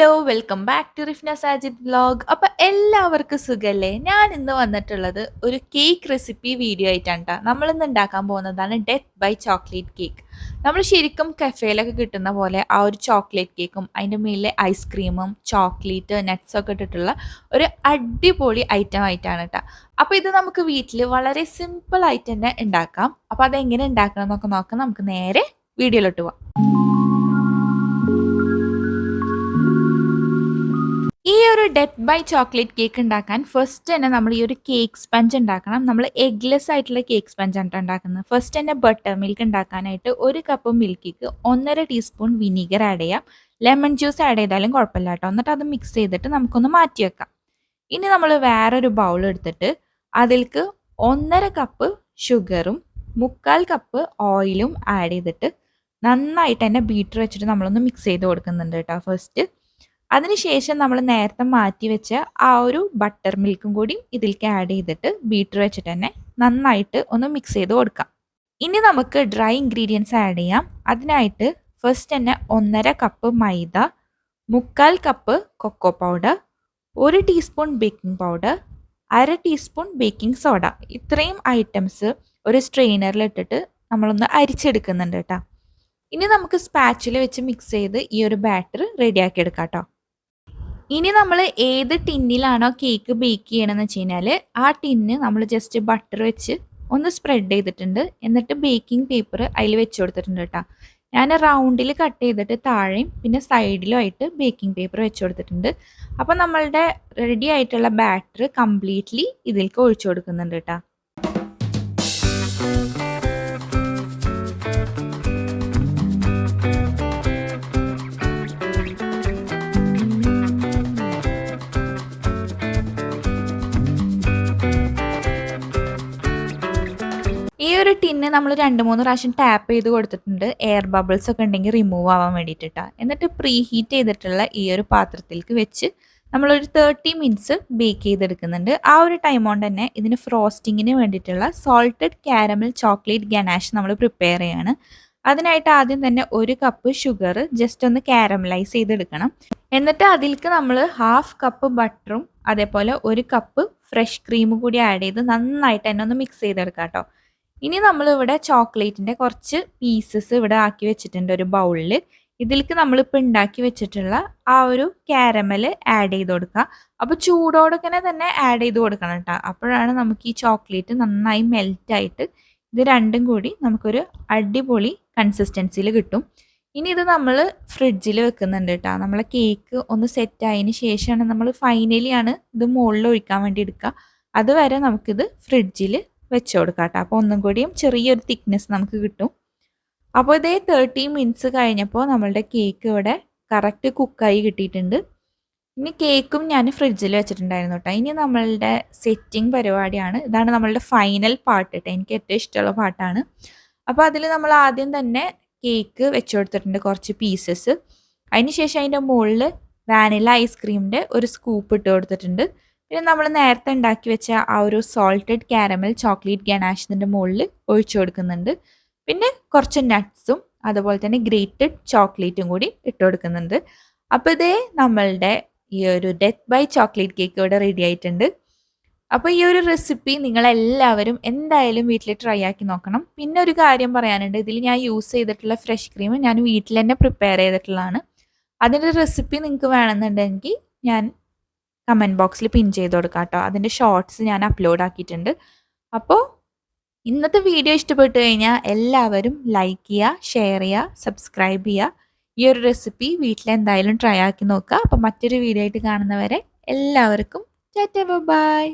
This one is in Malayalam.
Hello welcome back to Rifna Sajid vlog അപ്പൊ എല്ലാവർക്കും സുഖല്ലേ? ഞാൻ ഇന്ന് വന്നിട്ടുള്ളത് ഒരു കേക്ക് റെസിപ്പി വീഡിയോ ആയിട്ടാണ് കേട്ടോ നമ്മൾ ഇന്ന് ഉണ്ടാക്കാൻ പോകുന്നതാണ് ഡെത്ത് ബൈ ചോക്ലേറ്റ് കേക്ക് നമ്മൾ ശരിക്കും കഫേയിലൊക്കെ കിട്ടുന്ന പോലെ ആ ഒരു ചോക്ലേറ്റ് കേക്കും അതിന്റെ മേലിലെ ഐസ്ക്രീമും ചോക്ലേറ്റ് നട്ട്സും ഒക്കെ ഇട്ടിട്ടുള്ള ഒരു അടിപൊളി ഐറ്റം ആയിട്ടാണ് കേട്ടോ അപ്പോൾ ഇത് നമുക്ക് വീട്ടിൽ വളരെ സിമ്പിൾ ആയിട്ട് തന്നെ ഉണ്ടാക്കാം. അപ്പോൾ അതെങ്ങനെ ഉണ്ടാക്കണം എന്നൊക്കെ നോക്കാം. നമുക്ക് നേരെ വീഡിയോയിലോട്ട് പോവാം. ഒരു ഡെത്ത് ബൈ ചോക്ലേറ്റ് കേക്ക് ഉണ്ടാക്കാൻ ഫസ്റ്റ് തന്നെ നമ്മൾ ഈ ഒരു കേക്ക് സ്പഞ്ച് ഉണ്ടാക്കണം. നമ്മൾ എഗ്ലെസ് ആയിട്ടുള്ള കേക്ക് സ്പഞ്ച് ആണ് ഉണ്ടാക്കുന്നത്. ഫസ്റ്റ് തന്നെ ബട്ടർ മിൽക്ക് ഉണ്ടാക്കാനായിട്ട് ഒരു കപ്പ് മിൽക്കിക്ക് ഒന്നര ടീസ്പൂൺ വിനീഗർ ആഡ് ചെയ്യാം. ലെമൺ ജ്യൂസ് ആഡ് ചെയ്താലും കുഴപ്പമില്ല കേട്ടോ എന്നിട്ട് അത് മിക്സ് ചെയ്തിട്ട് നമുക്കൊന്ന് മാറ്റി വെക്കാം. ഇനി നമ്മൾ വേറൊരു ബൗൾ എടുത്തിട്ട് അതിൽക്ക് ഒന്നര കപ്പ് ഷുഗറും മുക്കാൽ കപ്പ് ഓയിലും ആഡ് ചെയ്തിട്ട് നന്നായിട്ട് തന്നെ ബീറ്റർ വെച്ചിട്ട് നമ്മളൊന്ന് മിക്സ് ചെയ്ത് കൊടുക്കുന്നുണ്ട് കേട്ടോ ഫസ്റ്റ് അതിനുശേഷം നമ്മൾ നേരത്തെ മാറ്റി വെച്ച ആ ഒരു ബട്ടർ മിൽക്കും കൂടി ഇതിലേക്ക് ആഡ് ചെയ്തിട്ട് ബീറ്റർ വെച്ചിട്ട് തന്നെ നന്നായിട്ട് ഒന്ന് മിക്സ് ചെയ്ത് കൊടുക്കാം. ഇനി നമുക്ക് ഡ്രൈ ഇൻഗ്രീഡിയൻസ് ആഡ് ചെയ്യാം. അതിനായിട്ട് ഫസ്റ്റ് തന്നെ ഒന്നര കപ്പ് മൈദ മുക്കാൽ കപ്പ് കൊക്കോ പൗഡർ ഒരു ടീസ്പൂൺ ബേക്കിംഗ് പൗഡർ അര ടീസ്പൂൺ ബേക്കിംഗ് സോഡ ഇത്രയും ഐറ്റംസ് ഒരു സ്ട്രെയിനറിൽ ഇട്ടിട്ട് നമ്മളൊന്ന് അരിച്ചെടുക്കുന്നുണ്ട് കേട്ടോ. ഇനി നമുക്ക് സ്പാച്ചിൽ വെച്ച് മിക്സ് ചെയ്ത് ഈ ഒരു ബാറ്റർ റെഡിയാക്കി എടുക്കാം കേട്ടോ. ഇനി നമ്മൾ ഏത് ടിന്നിലാണോ കേക്ക് ബേക്ക് ചെയ്യണമെന്ന് വെച്ച് കഴിഞ്ഞാൽ ആ ടിന്ന് നമ്മൾ ജസ്റ്റ് ബട്ടർ വെച്ച് ഒന്ന് സ്പ്രെഡ് ചെയ്തിട്ടുണ്ട്. എന്നിട്ട് ബേക്കിംഗ് പേപ്പർ അതിൽ വെച്ച് കൊടുത്തിട്ടുണ്ട് കേട്ടോ ഞാൻ റൗണ്ടിൽ കട്ട് ചെയ്തിട്ട് താഴെയും പിന്നെ സൈഡിലും ആയിട്ട് ബേക്കിംഗ് പേപ്പർ വെച്ച് കൊടുത്തിട്ടുണ്ട്. അപ്പോൾ നമ്മളുടെ റെഡി ആയിട്ടുള്ള ബാറ്റർ കംപ്ലീറ്റ്ലി ഇതിലേക്ക് ഒഴിച്ചു കൊടുക്കുന്നുണ്ട് കേട്ടോ ഒരു ടിന്ന് നമ്മൾ രണ്ട് മൂന്ന് പ്രാവശ്യം ടാപ്പ് ചെയ്ത് കൊടുത്തിട്ടുണ്ട്. എയർ ബബിൾസ് ഒക്കെ ഉണ്ടെങ്കിൽ റിമൂവ് ആവാൻ വേണ്ടിയിട്ട് എന്നിട്ട് പ്രീ ഹീറ്റ് ചെയ്തിട്ടുള്ള ഈ ഒരു പാത്രത്തിലേക്ക് വെച്ച് നമ്മളൊരു തേർട്ടി മിനിറ്റ്സ് ബേക്ക് ചെയ്തെടുക്കുന്നുണ്ട്. ആ ഒരു ടൈം കൊണ്ട് തന്നെ ഇതിന് ഫ്രോസ്റ്റിങ്ങിന് വേണ്ടിയിട്ടുള്ള സോൾട്ടഡ് കാരമൽ ചോക്ലേറ്റ് ഗനാഷ് നമ്മൾ പ്രിപ്പയർ ചെയ്യാണ്. അതിനായിട്ട് ആദ്യം തന്നെ ഒരു കപ്പ് ഷുഗർ ജസ്റ്റ് ഒന്ന് കാരമലൈസ് ചെയ്തെടുക്കണം. എന്നിട്ട് അതിലേക്ക് നമ്മൾ ഹാഫ് കപ്പ് ബട്ടറും അതേപോലെ ഒരു കപ്പ് ഫ്രഷ് ക്രീമും കൂടി ആഡ് ചെയ്ത് നന്നായിട്ട് തന്നെ ഒന്ന് മിക്സ് ചെയ്തെടുക്കാം കേട്ടോ ഇനി നമ്മളിവിടെ ചോക്ലേറ്റിന്റെ കുറച്ച് പീസസ് ഇവിടെ ആക്കി വെച്ചിട്ടുണ്ട് ഒരു ബൗളിൽ ഇതിലേക്ക് നമ്മളിപ്പോൾ ഉണ്ടാക്കി വെച്ചിട്ടുള്ള ആ ഒരു കാരമൽ ആഡ് ചെയ്ത് കൊടുക്കുക അപ്പോൾ ചൂടോടൊക്കെ തന്നെ ആഡ് ചെയ്ത് കൊടുക്കണം കേട്ടോ അപ്പോഴാണ് നമുക്ക് ഈ ചോക്ലേറ്റ് നന്നായി മെൽറ്റായിട്ട് ഇത് രണ്ടും കൂടി നമുക്കൊരു അടിപൊളി കൺസിസ്റ്റൻസിയിൽ കിട്ടും. ഇനി ഇത് നമ്മൾ ഫ്രിഡ്ജിൽ വെക്കുന്നുണ്ട് കേട്ടോ നമ്മളെ കേക്ക് ഒന്ന് സെറ്റ് ആയതിന് ശേഷമാണ് നമ്മൾ ഫൈനലി ആണ് ഇത് മുകളിൽ ഒഴിക്കാൻ വേണ്ടി എടുക്കുക. അതുവരെ നമുക്കിത് ഫ്രിഡ്ജിൽ വെച്ച് കൊടുക്കാം കേട്ടോ അപ്പോൾ ഒന്നും കൂടിയും ചെറിയൊരു തിക്നെസ് നമുക്ക് കിട്ടും. അപ്പോൾ ഇതേ തേർട്ടി മിനിറ്റ്സ് കഴിഞ്ഞപ്പോൾ നമ്മളുടെ കേക്ക് ഇവിടെ കറക്റ്റ് കുക്കായി കിട്ടിയിട്ടുണ്ട്. ഇനി കേക്കും ഞാൻ ഫ്രിഡ്ജിൽ വെച്ചിട്ടുണ്ടായിരുന്നു കേട്ടോ. ഇനി നമ്മളുടെ സെറ്റിംഗ് പരിപാടിയാണ്. ഇതാണ് നമ്മളുടെ ഫൈനൽ പാട്ട് കേട്ടോ. എനിക്ക് ഏറ്റവും ഇഷ്ടമുള്ള പാട്ടാണ്. അപ്പോൾ അതിൽ നമ്മൾ ആദ്യം തന്നെ കേക്ക് വെച്ച് കൊടുത്തിട്ടുണ്ട് കുറച്ച് പീസസ് അതിന് ശേഷം അതിന്റെ മുകളിൽ വാനില ഐസ്ക്രീമിന്റെ ഒരു സ്കൂപ്പ് ഇട്ട് കൊടുത്തിട്ടുണ്ട്. പിന്നെ നമ്മൾ നേരത്തെ ഉണ്ടാക്കി വെച്ച ആ ഒരു സോൾട്ടഡ് കാരമൽ ചോക്ലേറ്റ് ഗണാഷിന്റെ മുകളിൽ ഒഴിച്ചു കൊടുക്കുന്നുണ്ട്. പിന്നെ കുറച്ച് നട്ട്സും അതുപോലെ തന്നെ ഗ്രേറ്റഡ് ചോക്ലേറ്റും കൂടി ഇട്ട് കൊടുക്കുന്നുണ്ട്. അപ്പോൾ ഇതേ നമ്മളുടെ ഈ ഒരു ഡെത്ത് ബൈ ചോക്ലേറ്റ് കേക്ക് ഇവിടെ റെഡി ആയിട്ടുണ്ട്. അപ്പോൾ ഈ ഒരു റെസിപ്പി നിങ്ങളെല്ലാവരും എന്തായാലും വീട്ടിൽ ട്രൈ ആക്കി നോക്കണം. പിന്നെ ഒരു കാര്യം പറയാനുണ്ട്. ഇതിൽ ഞാൻ യൂസ് ചെയ്തിട്ടുള്ള ഫ്രഷ് ക്രീം ഞാൻ വീട്ടിൽ തന്നെ പ്രിപ്പയർ ചെയ്തിട്ടുള്ളതാണ്. അതിന്റെ റെസിപ്പി നിങ്ങൾക്ക് വേണമെന്നുണ്ടെങ്കിൽ ഞാൻ കമന്റ് ബോക്സിൽ പിൻ ചെയ്ത് കൊടുക്കാം കേട്ടോ അതിന്റെ ഷോർട്സ് ഞാൻ അപ്ലോഡ് ആക്കിയിട്ടുണ്ട്. അപ്പോൾ ഇന്നത്തെ വീഡിയോ ഇഷ്ടപ്പെട്ടു കഴിഞ്ഞാൽ എല്ലാവരും ലൈക്ക് ചെയ്യുക ഷെയർ ചെയ്യുക സബ്സ്ക്രൈബ് ചെയ്യുക ഈ ഒരു റെസിപ്പി വീട്ടിൽ എന്തായാലും ട്രൈ ആക്കി നോക്കുക അപ്പോൾ മറ്റൊരു വീഡിയോ ആയിട്ട് കാണുന്നവരെ എല്ലാവർക്കും ടാറ്റ ബൈ